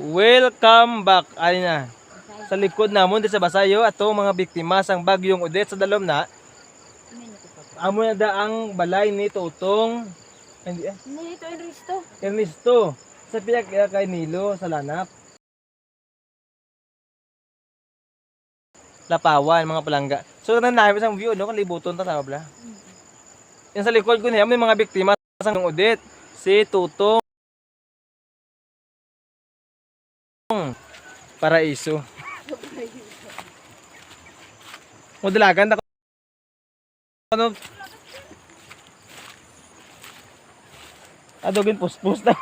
Welcome back. Ay na. Sa likod namon sa Basayo ato mga biktima sang bagyong Odette sa dalom na. Amo na da ang balay ni Totong hindi ah, Hindi, ito yung Risto. Ernesto sa piyak kay Nilo sa Lanap. Lapawan mga palangga. So nang namin sang view no kalibuton ta tama bla. Yan sa likod ko niya may mga biktima sang Odette si Tutong Paraiso. Modelagan ta ano Adogin puspus na.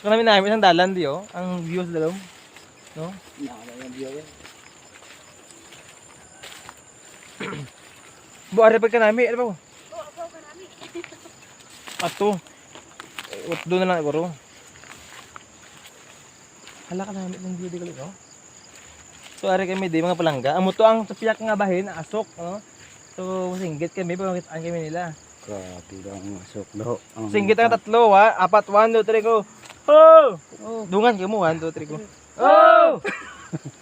so namin namin ang dalan di oh, ang views dalom. No? Bu are pa ka nami, ano ba? Ato. Eh, Ut doon na lang siguro. Hala ka namin ng view di kali no? So are kami di mga palangga. Amo to ang tapiyak nga bahin, asok, no? So singgit kami, pamakitaan kami nila. Grabe lang masok daw. Ang Singgit ang tatlo ha. Apat, one, two, three, go. Oh! oh. Dungan ka mo, one, two, three, go. Oh!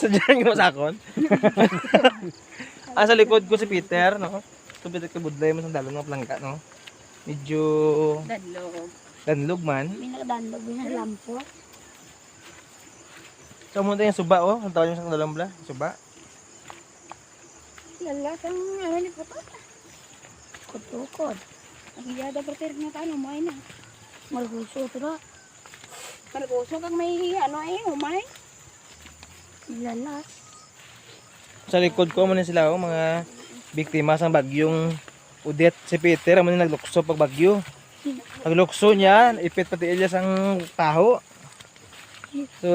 Sadyan ka masakon. ah, sa likod ko si Peter, no? So, Peter ka budlay mo sa dalong ng plangka, no? Medyo Dadlog. danlog man. May nakadandog, may nakalampo. So, muna yung suba, oh. Ang tawag niyo sa dalong bla? Suba. Lala, kang ano ni Puto? Kutukod. Ang iyada pa tayo na tayo, umay na. Malguso ito na. Malguso kang may ano eh, umay. Lala. Sa likod ko, muna sila, oh, mga biktima sa bagyong Udet. Si Peter, muna naglukso pag bagyo. Paglukso niya, ipit pati Elias ang taho. So,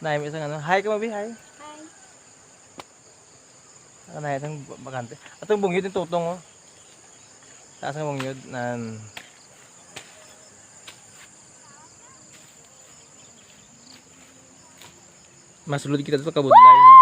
naim isang ano. Hi ka mabi, hi. Hi. Ano na itong bakante. At yung bungyod yung tutong, oh. Taas ng bungyod. Nan. Masulod kita dito kabudlay, no?